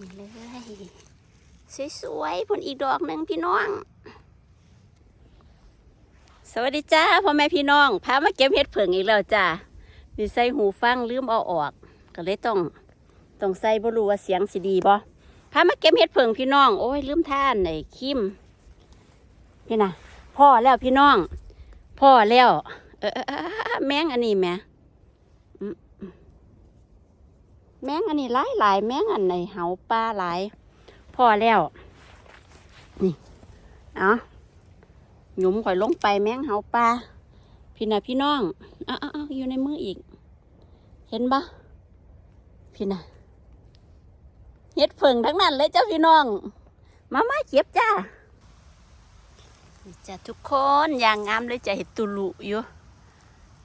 นี่เลยสวยๆผลอีกดอกหนึ่งพี่น้อง สวัสดีจ้าพ่อแม่พี่น้องพามาเก็บเห็ดเผิงอีกแล้วจ้านี่ใส่หูฟังลืมเอาออก ก็เลยต้องต้องใส่บรูว่าเสียงสิดีบ่พามาเก็บเห็ดเผิงพี่น้องโอ้ยลืมท่านไอ้คิมนี่นะพ่อแล้วพี่น้อง พ่อแล้ว เออแมงอันนี้แหม่อืมอืม แมงอันนี้หลายหลายแมงอันไหนเหาปลาหลายพ่อแล้ว นี่เอาหยุมข่อยลงไปแมงเหาปลาพี่น่ะพี่น้องอ้าวๆๆอยู่ในมืออีก เห็นปะพี่น่ะเฮ็ดเผิงทั้งนั้นเลยเจ้าพี่น้อง มามาเก็บจ้าจ้าทุกคนอย่างงามเลยจะเห็ดตุลุอยู่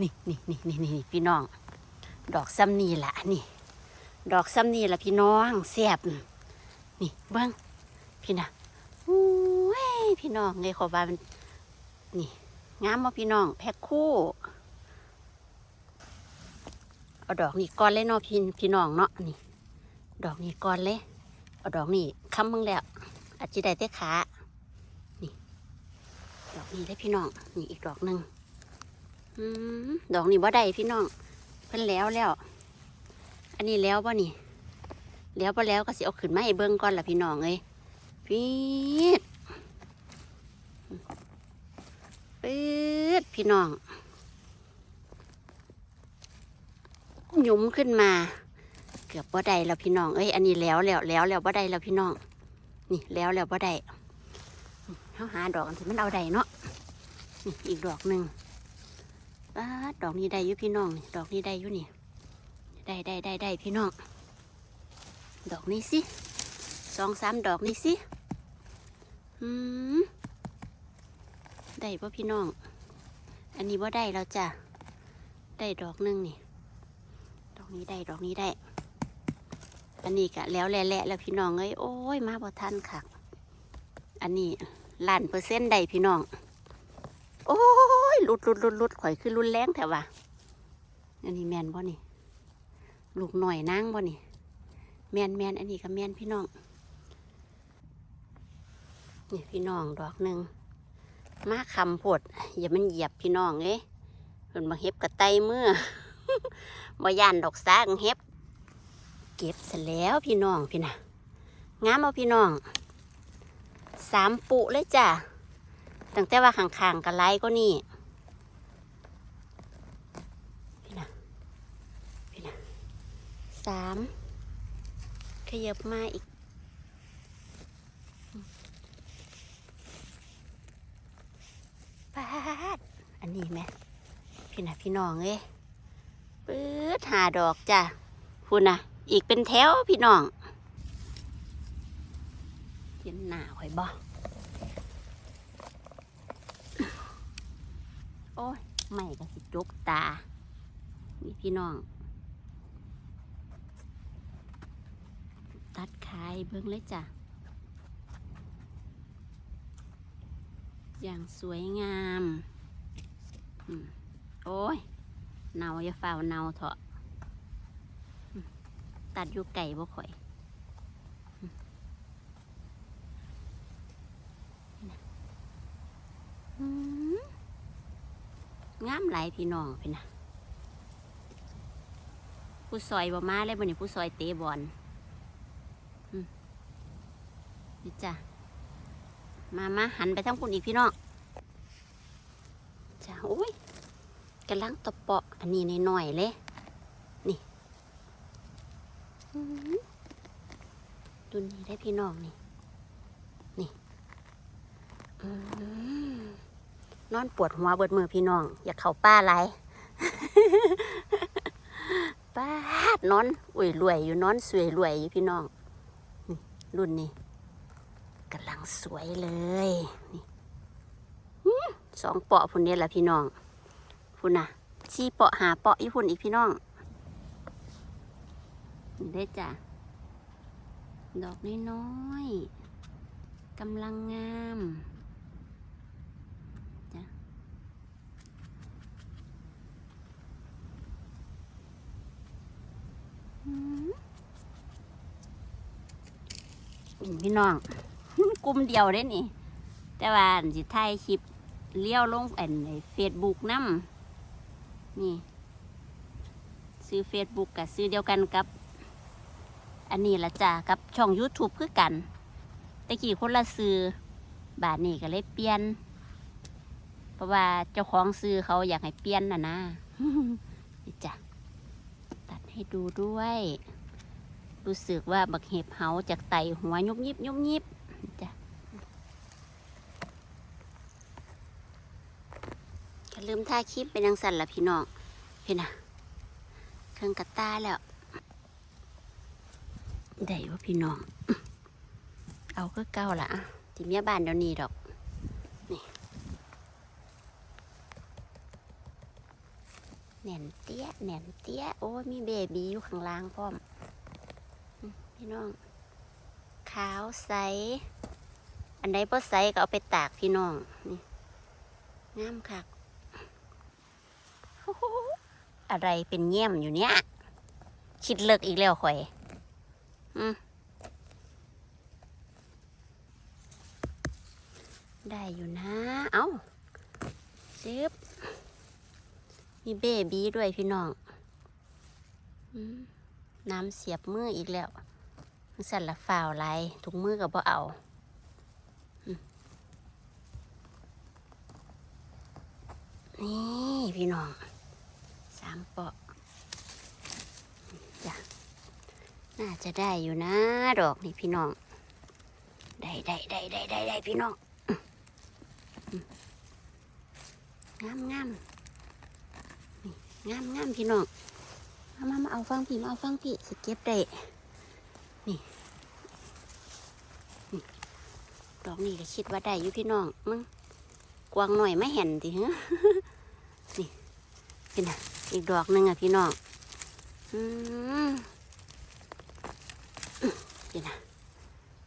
นี่นี่นี่นี่นี่พี่น้อง ดอกซ้ำนี่แหละนี่ ดอกซ้ำนี่ละพี่น้องแซ่บนี่เบิ้งพี่น่ะอู้ยพี่น้องเลยขอว่ามันนี่งามมาพี่น้อง แพ็คคู่ เอาดอกนี้ก่อนเลยเนาะพี่พี่น้องเนาะนี่ ดอกนี้ก่อนเลย เอาดอกนี้ค้ำมึงแล้วอาจจะได้แต่ขานี่ ดอกนี้ได้พี่น้องนี่อีกดอกหนึ่งอืมดอกนี้บ่ได้พี่น้องเพิ่นแล้วแล้ว อันนี้แล้วบ่ะนี่ แล้วบ่ะแล้วก็สิเอาขึ้นมาให้เบิ่งก่อนล่ะพี่น้องเอ้ยพี่ดปื๊ดพี่น้องหยุมขึ้นมา เกือบบ่ได้แล้วพี่น้องเอ้ยอันนี้แล้วแล้วแล้วแล้วบ่ได้แล้วพี่น้อง นี่แล้วแล้วบ่ได้เขาหาดอกอันที่มันเอาได้เนาะนี่อีกดอกหนึ่งป้าดอกนี้ได้อยู่พี่น้อง ดอกนี้ได้อยู่นี่ ได้ได้ได้ได้พี่น้อง ดอกนี้สิสองสามดอกนี้สิอืมได้ป่ะพี่น้อง อันนี้ว่าได้แล้วจ้ะ ได้ดอกหนึงนี่ ดอกนี้ได้ดอกนี้ได้ อันนี้กะแล้วแหละแล้วพี่น้องเอ้ยโอ้ยมาบ่ทันค่ะอันนี้ล้านเปอร์เซ็นต์ได้พี่น้อง โอ้ยหลุดหลุดหลุดหลุดข่อยคือรุนแรงแถวว่ะอันนี้แมนบ่นี่ ลูกหน่อยนางบ่นี่ แมนแมนอันนี้ก็แมนพี่น้อง นี่พี่น้องดอกหนึ่งมาคำปวดอย่ามันเหยียบพี่น้องเอ้ยเพิ่นมาเฮ็บกระไตเมื่อบ่ยานดอกซากเฮ็บ เก็บเสร็จแล้วพี่น้องพี่นะงามเอาพี่น้อง สามปุเลยจ้ะตั้งแต่ว่าข้างๆกันไลก็นี่ พี่น่ะ พี่น่ะ สามขยับมาอีก ปาด อันนี้ไหมพี่น่ะพี่น้องเอ้ยปื๊ดหาดอกจ้ะพูดนะอีกเป็นแถวพี่น้องเห็นหน้าข่อยบ่โอ้ยไม่ก็สิจกตา นี่พี่น้อง ตัดขายเบิ่งเลยจ้ะ อย่างสวยงามอมโอ้ยเนาอย่าฝ่าวเนาเถอะตัดอยู่ไก่บ่ข่อยงามหลายพี่น้องพี่นะผู้ซอยบ่มาเลยบ่นี่ผู้ซอยเตะบอล นี่จ้ะมามาหันไปทางคุณอีกพี่น้องจ้ะโอ้ยกำลังตบเปาะอันนี้ในหน่อยเลย นี่ดูนี่ได้พี่น้องนี่ นี่นอนปวดหัวเบิดมือพี่น้อง อย่าเข้าป้าไรป้าดนอนอุ้ยรวยอยู่นอนสวยรวยอยู่พี่น้องนี่รุ่นนี้ กำลังสวยเลยนี่สองเปาะพุ่นเนี่ยแหละพี่น้องพุ่นน่ะชี้เปาะหาเปาะอีพุ่นอีกพี่น้องนี่ได้จ้ะดอกน้อยๆกำลังงามจ้ะหืมพี่น้อง กลุ่มเดียวเด้นี่ แต่ว่าอันสิถ่ายคลิปเลี้ยวลงอันในเฟซบุ๊กนำนี่ ซื้อเฟซบุ๊กกับซื้อเดียวกันกับ อันนี้ละจ้ากับช่อง YouTube คือกันแต่กี้คนละซื้อบาทนี่ก็เลยเปลี่ยน เพราะว่าเจ้าของซื้อเขาอยากให้เปลี่ยนน่ะนะนี่จ้ะตัดให้ดูด้วย รู้สึกว่าบักเห็บเหาจากไตหัวยุบยิบยุบยิบจ้ะก็ ลืมท่าคลิปเป็นยังสั่นละพี่น้องพี่นะเครื่องกระต้าแล้ว ได้ว่าพี่น้อง เอาก็เก้าละทีเมียบ้านเดี๋ยวนี้ดอกนี่แหน่นเตี้ยแหน่นเตี้ยโอ้ยมีเบบีอยู่ข้างล่างพร้อม พี่น้อง ขาวใส อันใดบ่ใสก็เอาไปตากพี่น้อง นี่งามคัก อะไรเป็นเยี่ยมอยู่เนี่ยคิดเลิกอีกแล้วข่อยอืมได้อยู่นะ เอ้าซึบมีเบบีด้วยพี่น้องอน้ำเสียบมืออีกแล้วสั่นละฝ่าวไรถุงมือกับบ่เอาอนี่พี่น้องามเปาะจ้ะน่าจะได้อยู่นะ ดอกนี่พี่น้อง ได้ได้ได้ได้ได้ได้พี่น้องงามงามงามงามพี่น้อง มามามาเอาฟังพี่มาเอาฟังพี่สเก็บได้นี่นี่ดอกนี้ก็คิดว่าได้อยู่พี่น้องมึงกวางหน่อยไม่เห็นดิฮะนี่เป็นไง อีกดอกหนึ่งอะพี่น้องอืมเป็นไง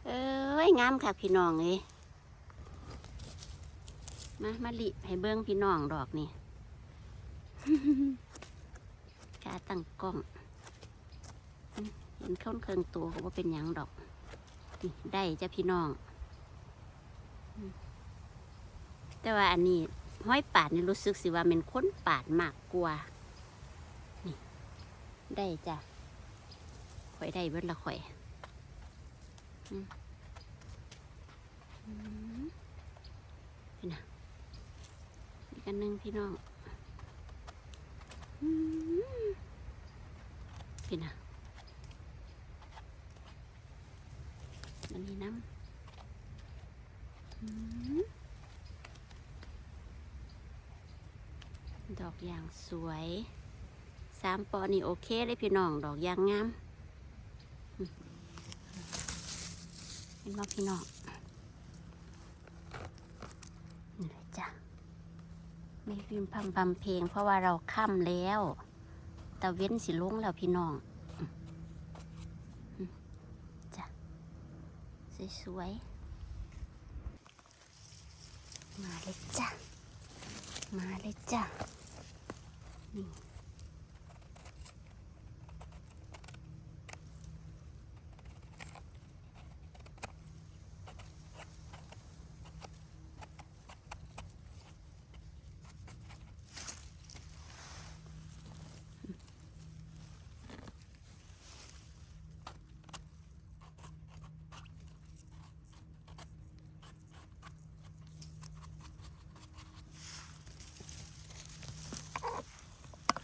เอ้ยงามค่ะพี่น้องเลยมามาลิให้เบิ้งพี่น้องดอกนี่กาตั้งกล้องมเห็นเข้าเคืองตัวก็ว่าเป็นยังดอกได้จ้ะพี่น้อง แต่ว่าอันนี้ห้อยปาดนี่รู้สึกสิว่าเป็นค้นปาดมากกว่า ได้จ้ะข่อยได้เบิดละข่อยอืมอืมพี่นะอีกอันหนึ่งพี่น้องอพี่นะมันนี่น้ำดอกอย่างสวย สามปอนี่โอเคเลยพี่น้องดอกยางงามเห็นว่าพี่น้องนี่เลยจ้ะมีพิมพ์พังพำเพลง เพราะว่าเราค่ำแล้วตะเว้นสิลงแล้วพี่น้องจ้ะสวยๆมาเลยจ้ะมาเลยจ้ะนี่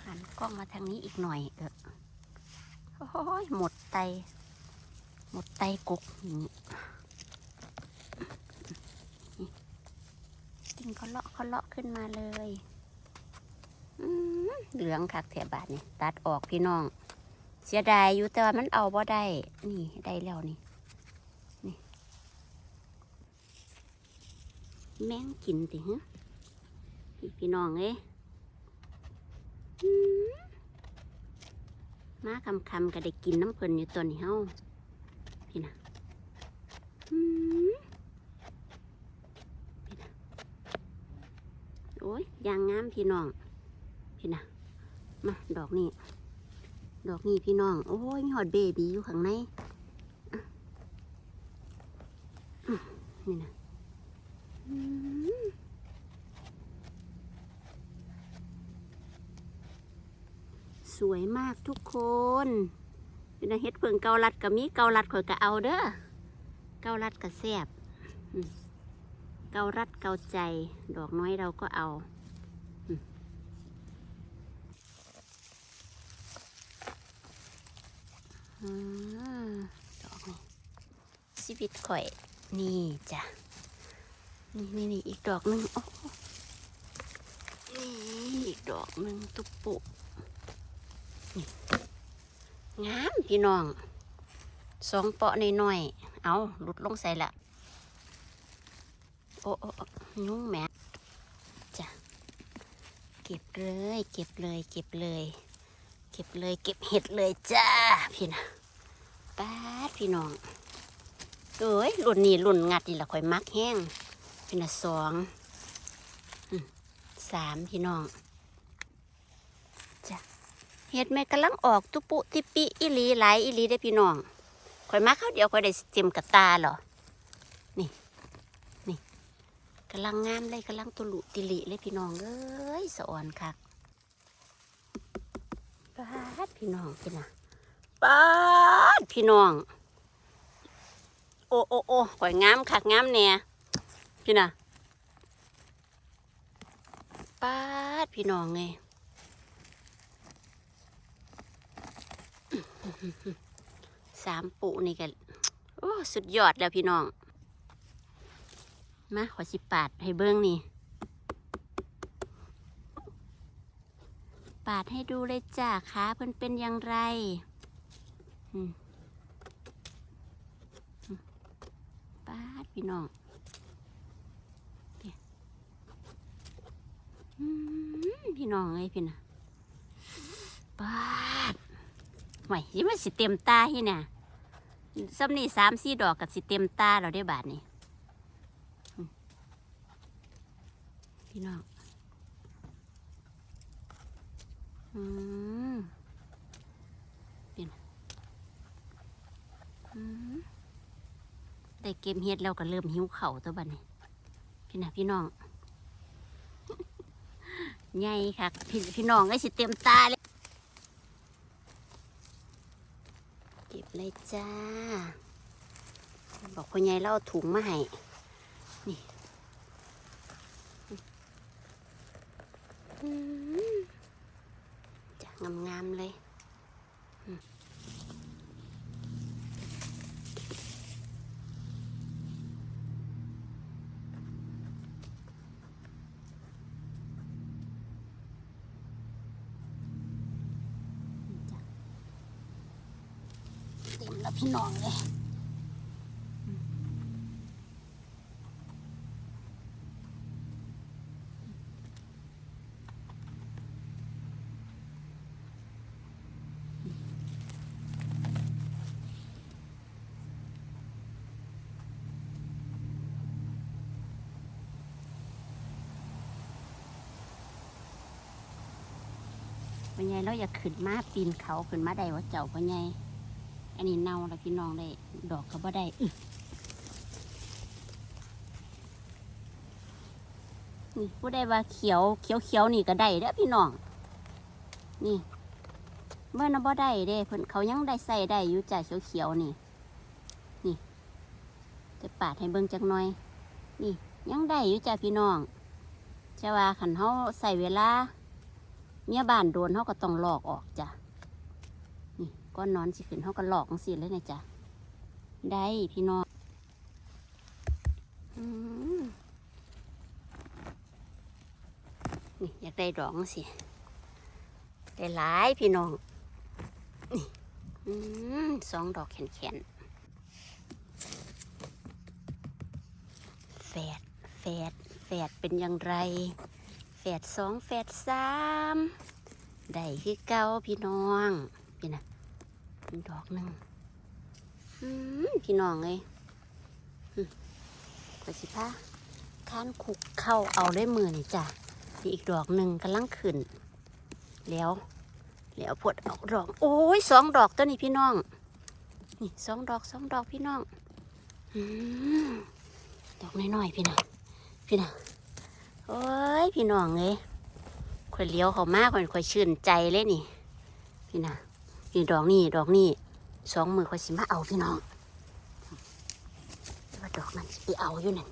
หันกล้องมาทาง นี้อีกหน่อยเออโอ้ยหมดไต หมดไตกุกอย่างนี้กิ่งเขาเลาะเขาเลาะขึ้นมาเลยเหลืองคักแถบาทนี่ตัดออกพี่น้อง เสียดายอยู่แต่ว่ามันเอาบ่ได้ นี่ได้แล้วนี่นี่แมงกินติฮะพี่น้องเอ้ มาคำคำๆก็ได้กินน้ำเพลินอยู่ตัวนี้เฮาพี่นะพี่นะโอ้ยยางงามพี่น้อง พี่นะมาดอกนี้ดอกนี้พี่น้อง โอ้ยมีหอดเบบีอยู่ข้างในนี่นะอืม สวยมากทุกคนเป็นเฮ็ดเพิ่งเกาลัดกับมีเกาลัดข่อยก็เอาเด้อเกาลัดก็แซบเกาลัดเกาใจ ดอกน้อยเราก็เอาอดอกนี้ชีวิตข่อยนี่จ้ะนี่นี่นี่อีกดอกหนึ่งโอ้นี่อีกดอกหนึ่งตุบปุนี่ งามพี่น้องสองเปาะในน้อยๆเอาหลุดลงใส่ละโอ้โอ้ยุ่งแม่จ้ะเก็บเลย เก็บเลย เก็บเลย เก็บเลย เก็บเห็ดเลยจ้าพี่นะป้าดพี่น้องเอ้ยรุ่นนี้รุ่นงัดนี่ละข่อยมักแห้งเป็นอันสองสามพี่น้อง เห็ดแม่กำลังออกตุปุติปิอีหลีหลายอีหลีได้พี่น้องข่อยมักเขาเดียวข่อยได้เต็มกระตาเหรอนี่นี่กำลังงามเลยกำลังตุลุติลิเลยพี่น้องเอ้ยสะอ่อนคักป้าดพี่น้องพี่นะป้าดพี่น้อง โอ้โอ้โอ้ข่อยงามคักงามแน่พี่นะป้าดพี่น้องไง สามปุนี่กันโอ้สุดยอดแล้วพี่น้อง มาขอสิปาดให้เบิ้งนี่ ปาดให้ดูเลยจ้าขาเพิ่นเป็นอย่างไรปาดพี่น้องพี่น้องเอ้ยพี่นะปาด หวยี่มันสิเต็มตาที่น่ะซ้ำนี่สามสี่ดอกกับสิเต็มตาเราได้บาทนี่พี่น้องอืมพี่น่ะอืมได้เกมเฮ็ดแล้วก็เริ่มหิวเข่าตัวบัดนี้พี่นะพี่น้องใหญ่ค่ะพี่พี่น้องก็สิเต็มตาเลยเก็บเลยจ้า บอกคุณยายเล่าถุงมาให้ นี่จะงามๆเลย จ้ะเต็มแล้วพี่น้องเลยพ่อใหญ่เราอยากขึ้นมาปีนเขาขึ้นมาได้ว่าเจ้าพ่อใหญ่ อันนี้เน่าแล้วพี่น้องได้ดอกก็บ่ได้อึนี่ผู้ใดว่าเขียวเขียวเขียวนี่ก็ได้เด้อพี่น้อง นี่เมื่อนะบ่ได้เด้เพิ่นเขายังได้ใส่ได้อยู่จ้ะเขียวเขียวนี่ นี่จะปาดให้เบิ่งจักหน่อย นี่ ยังได้อยู่จ้ะพี่น้องจะว่าขันเฮาใส่เวลา เมียบ้านโดนเขาก็ต้องหลอกออกจ้ะ ก้อนนอนสิขึ้นเขาก็หลอกจังสิเลยนะจ้ะได้พี่น้องนี่อยากได้ดอกจังสิได้หลายพี่น้อง นี่อสองดอกแขนๆแฝดแฝดแฝดเป็นอย่างไร แฝดสองแฝดสามได้คือเก้าพี่น้อง พี่นะ มีดอกหนึ่งพี่น้องเลยอืมกสิพาข้านคุกเข้าเอาได้วยมือนี่จ้ะนี่อีกดอกหนึ่งกำลังขึ้น แล้วแล้วพดออกดอก โอ้ยสองดอกตัวนี้พี่น้อง นี่สองดอกสองดอกพี่น้องอืมอกน้อยๆพี่นะพี่นะโอ้ยพี่น้องเอ้ยข่อยเลี้ยวเขามากข่อยข่อยชื่นใจเลยนี่ พี่นะ นี่ดอกนี่ดอกนี่สองมือข่อยสิมาเอาพี่น้องว่าดอกมันไปเอาอยู่นั่น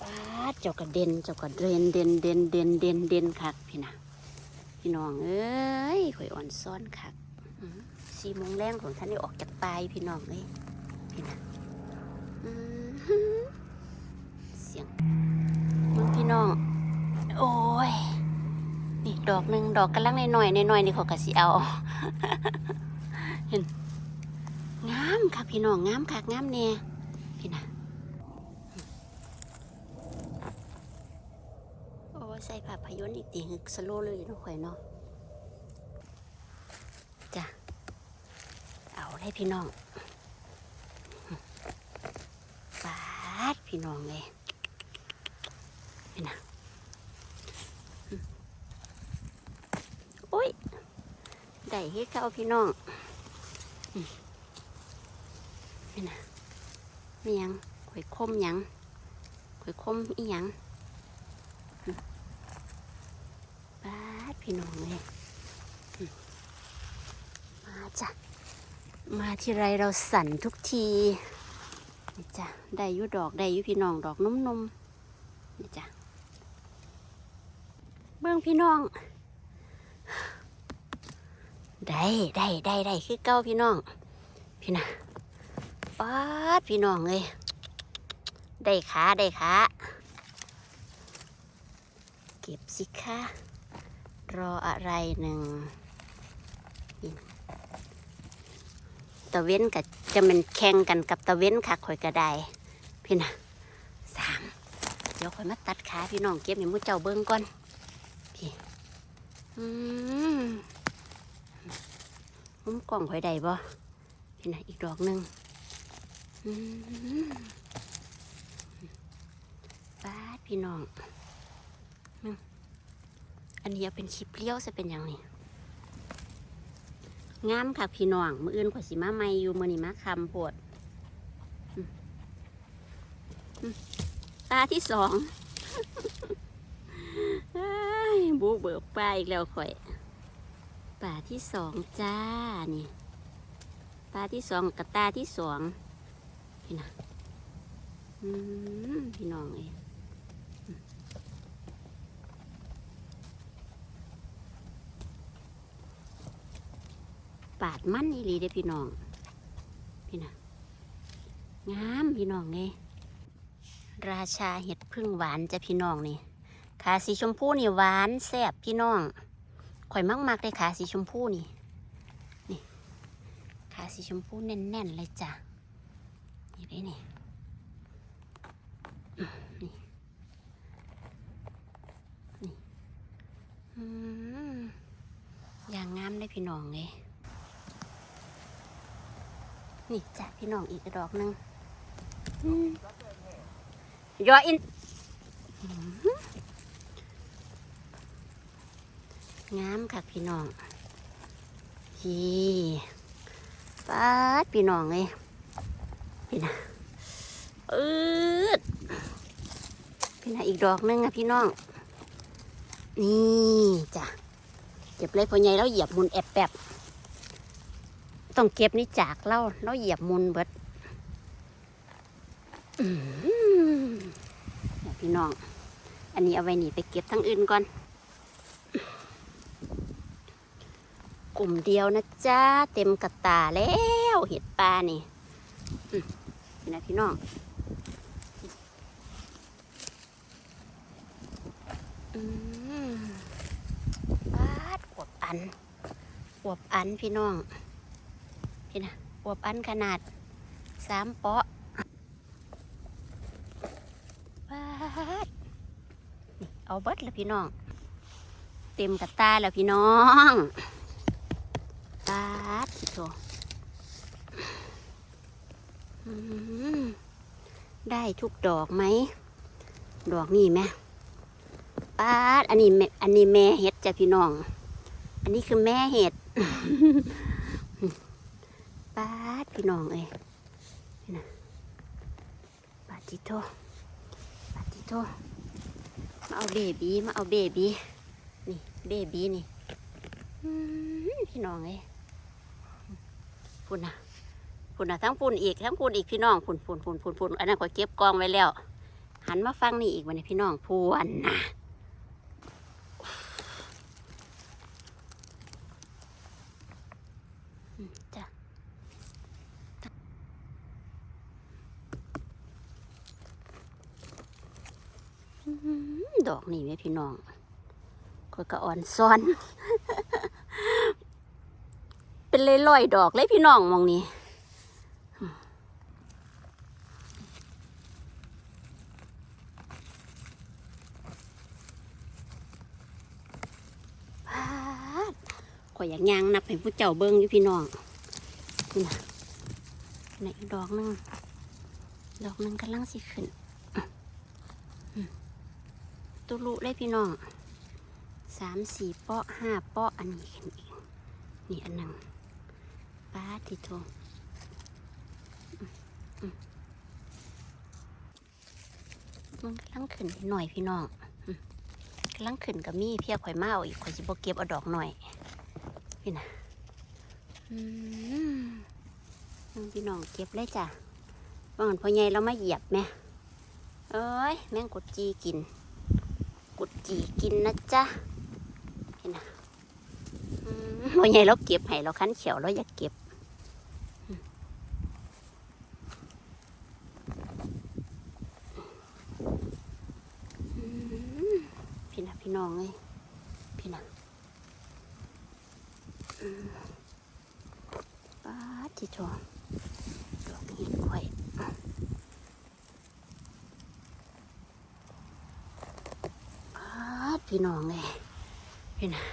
ป้าเจ้ากระเด็นเจ้ากระเด็นเด่นเด่นเด่นเด่นเด่นคักพี่นะพี่น้องเอ้ยข่อยอ่อนซ้อนคักสี่โมงแรงของท่านได้ออกจากปลายพี่น้องเลยพี่นะเสียงมึงพี่น้อง โอ้ย ดอกหนึ่งดอกกำลังน้อยๆน้อยๆนี่เขากะสิเอา เห็นงามค่ะพี่น้องงามค่ะงามเนี่ยพี่นะโอ้ใส่ผ้าพยนต์อีกตีหึกสโลเลยเนาะข่อยเนาะจ้ะเอาได้พี่น้องปาดพี่น้องเลยนี่นะโอ้ย ได้ให้เข้าพี่น้องอืมนี่นะมียังข่อยคมยังข่อยคมอีหยังอืมาดพี่น้องเลยมาจ้ะ มาทีไรเราสั่นทุกทีนี่จ้ะ ได้ยุดอกได้ยุพี่น้องดอกนุ่มๆนี่จ้ะ เบื้องพี่น้อง ได้ได้ได้ได้คือเก้าพี่น้อง พี่นะป๊าดพี่น้องเลยได้ขาได้ขาเก็บสิคะรออะไรหนึ่งตะเว้นกับจะเป็นแข่งกันกับตะเว้นค่ะข่อยกระไดพี่นะสามเดี๋ยวข่อยมาตัดขาพี่น้องเก็บให้หมูเจ้าเบิ้งก่อนพี่อืม มุมกล่องข่อยใดบ่พี่นะอีกดอกหนึ่งป้าพี่น้อง อันนี้เป็นคลิปเลี้ยวจะเป็นอย่างนี้งามค่ะพี่น้อง มืออื่นข่อยสิมาใหม่อยู่มือนี่มาคำปวดตาที่สองบุกเบิกปลาอีกแล้วข่อย ป่าที่สองจ้า นี่ปลาที่สองกับตาที่สองพี่นะพี่น้องเอ้ยอืมปาดมั่นอีหลีเด้พี่น้อง พี่นะงามพี่น้องเอ้ยราชาเห็ดพึ่งหวานจ้ะพี่น้องนี่ขาสีชมพูนี่หวานแซ่บพี่น้อง ข่อยมักมักๆเลยขาสีชมพูนี่นี่ขาสีชมพูแน่นๆเลยจ้ะนี่ได้นี่อืมนี่นี่อย่างงามเลยพี่น้องเลยนี่จ้ะพี่น้องอีกดอกหนึ่งยออิน งามค่ะพี่น้องพี่ป้าดพี่น้องเลยพี่นะอืดพี่นะอีกดอกนึงอะพี่น้อง นี่จ้ะเก็บเลยพอใหญ่แล้วเหยียบมุนแอบแบบต้องเก็บนี่จากเล่าแล้วเหยียบมุนเบิดอืมพี่น้อง อันนี้เอาไว้หนีไปเก็บทั้งอื่นก่อน กลุ่มเดียวนะจ้าเต็มกระตาแล้วเห็ดปลานี่นี่นะพี่น้องอืมปาดอวบอันอวบอันพี่น้องพี่นะอวบอันขนาดสามเปาะปาดเอาเบิดล้วพี่น้อง เต็มกระตาแล้วพี่น้องาดสิโถได้ทุกดอกไหม ดอกนี่ไหมปาดอันนี้แม่อันนี้แม่เห็ดจ้ะพี่น้อง อันนี้คือแม่เห็ดปาดพี่น้องเอ้ยนี่นะปาติโตปาติโตมาเอาเบบีมาเอาเบบีนี่เบบีนี่พี่น้องเอ้ย พุ่นะพุ่นะทั้งพุ่นอีกทั้งพุ่นอีกพี่น้องพุ่นพุ่นพุ่นพุ่นพุ่นอันนั้นขอเก็บกองไว้แล้ว หันมาฟังนี่อีกวันนี้พี่น้องพวนนะอืมจ้ดอกนี่ไหมพี่น้องก็กระอ่อนซ้อน เป็นเลยลอยดอกเลยพี่น้องมองนี่พาข่อยอยากยางนับให้ผู้เจ้าเบิ้งอยู่พี่น้องนี่นะดอกหนึงดอกหนึงกำลังสิขึ้นตุลุเลยพี่น้องสามสี่เปาะห้าเปาะอันนี้ขึ้นอีกนี่อันหนึ่ง ป้าดที่โทมันกำลังขึ้นหน่อยพี่น้องกำลังขึ้นกับมีเพียข่อยมาเอาอีกข่อยสิบเก็บเอาดอกหน่อย พี่นะอืมพี่น้องเก็บเลยจ้ะว่างันพ่อใหญ่เรามาเหยียบแม่เอ้ยแม่งกดจีกินกดจีกินนะจ๊ะพี่นะอืมพ่อใหญ่เราเก็บให้เราคันเขียวเราอยากเก็บอืมอืม พี่ น้องเลยพี่น้องป้าดที่ชมดอกนี้ค่อยป้าพี่น้องเลยพี่น้อง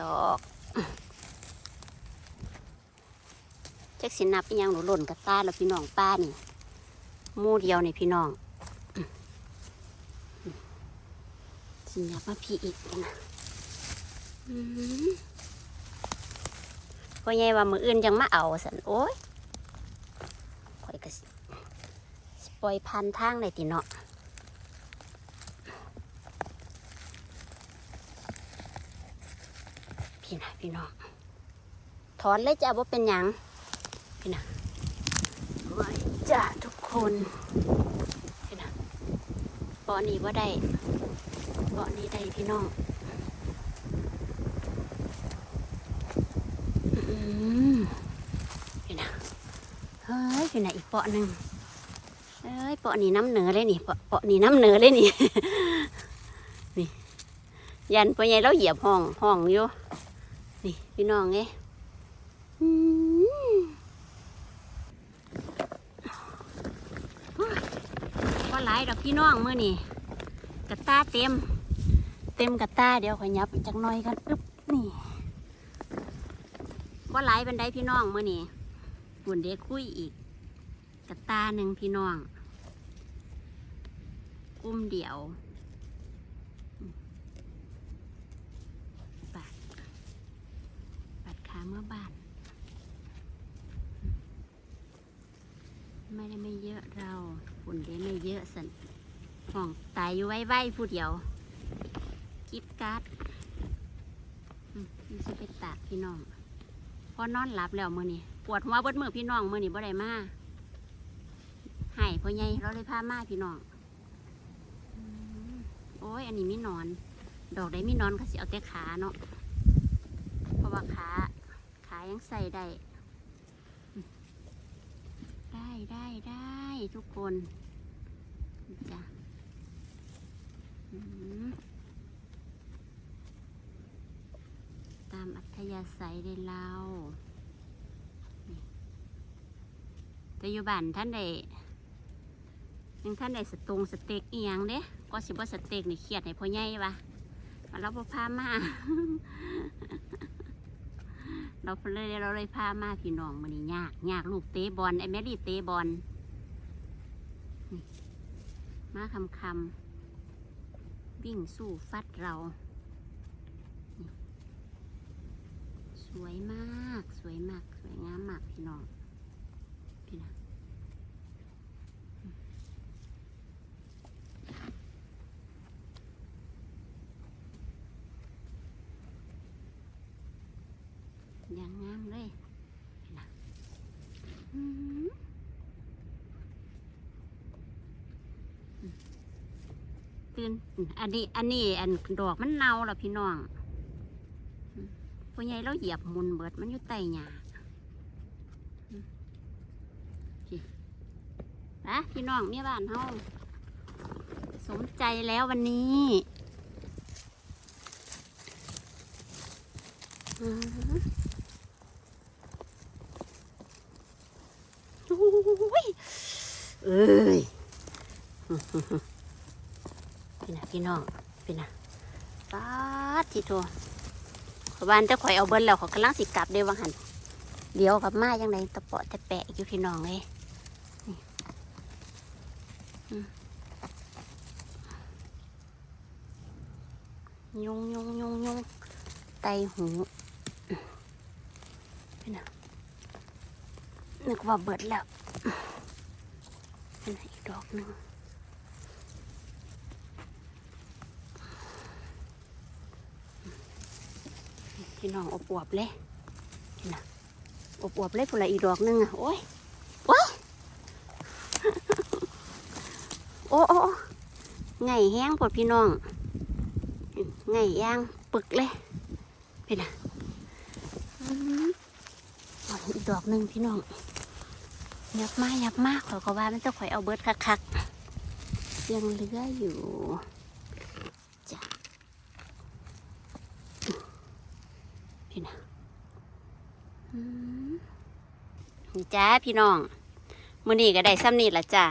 ดอกจักสินับยังหนูหล่นกระตาแล้วพี่น้องป้านี่มู่เดียวนี่พี่น้องสินับมาพี่อีกนะพ่อใหญ่ว่ามืออื่นยังมาเอาสันโอ้ยข่อยก็สิสิปล่อยพันทางเลยติเนาะ พี่นะพี่น้อง ถอนเลยจ้ะว่าเป็นหยังพี่นะไว้จ้ะทุกคนพี่นะปอนี้ว่าได้ปอนี้ได้พี่น้องอืมพี่นะเฮ้ยพี่นะอีกเปาะหนึ่งเอ้ยเปาะนี้น้ำเหนือเลยนี่เปาะเปาะนี้น้ำเหนือเลยนี่นี่ยันปอใหญ่เราเหยียบห้องห้องอยู่นี่พี่น้องเอ้มโอ้ยว่าหลายดอกพี่ น้องมื่อนี่กระตาเต็ม เต็มกระตาเดี๋ยวขอยยับจักหน่อยกันอึ๊บนี่ว่าหลเป็นได้พี่น้องมื่อนี่ปุ่นเด็กคุยอีก กระตาหนึ่งพี่น้อง กุ้มเดี่ยวปัดขาเมื่อบ้าน ไม่ได้ไม่เยอะเราฝุ่นได้ไม่เยอะสัน ห้องตายอยู่ไว้ไว้ผู้เดียวกิบการ์ดอืมนี่สิไปตากพี่น้องพอนอนหลับแล้วมือนี่ปวดหัวเบิดมือพี่น้องมือนี่บ่ได้มาใหายพ่อใหญ่เราเลยพามาพี่น้องโอ้ยอันนี้มีนอน ดอกได้มีนอนก็สิเอาแต่ขาเนาะเพราะว่าขาขายังใส่ได้ได้ได้ได้ทุกคนจ้ะ ตามอัธยาศัยได้เล่านี่แต่อยู่บ้านท่านใดยังท่านใดสตงสเต็กอียงเด้ก็สิบ่สเต็กนี่เครียดให้พ่อใหญ่ปะมาเราพามา เราเลยเราเลยพามาพี่น้องมันนี่ยากยากลูกเตะบอลไอ้แมรี่เตะบอลนี่มาคำคำ วิ่งสู้ฟัดเรา สวยมาก สวยมาก สวยงามมากพี่น้องพี่นะอย่างงามเลยพี่นะอืมอืม ตื่นอันนี้ อันนี้ อันดอกมันเน่าแล้วพี่น้องพ่อใหญ่เราเหยียบมุนเบิดมันอยู่ใต้หญ้าอืมพี่นะพี่น้องเนี่ยบ้านเฮาสมใจแล้ววันนี้อืมโอ้ยเอ้ย พี่นะพี่น้องพี่นะปาดทีโทขอยบ้านจะข่อยเอาเบิ้ลแล้วเขอกำลังสิกลับเด้วังหันเดี๋ยวกับมายังไงตะเปาะตะแปะอยู่พี่น้องเลยยุงยุงยุงยุงไตหูพี่นะนึกว่าเบิดแล้วอันไหนอีกดอกหนึ่ง พี่น้องอบอวบเลยนะอบอวบเลยพุ่นละอีกดอกหนึ่งอะโอ้ยโอ้ยโอ้โอ้ไงแห้งปวดพี่น้องไงย่างปึกเลยพี่นอืมเอาอีกดอกหนึ่งพี่น้องยับมากยับมากขอยก็ว่ามันจะข่อยเอาเบิร์ดคักๆยังเหลืออยู่จ้ะพี่นะอืมนี่ จ้าพี่น้องมือนี้ก็ได้ซ้ำนี่ละจ้า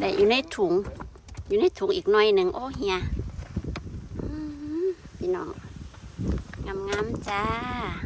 ได้อยู่ในถุง อยู่ในถุงอีกหน่อยหนึ่งโอ้เฮียพี่น้องงามๆจ้า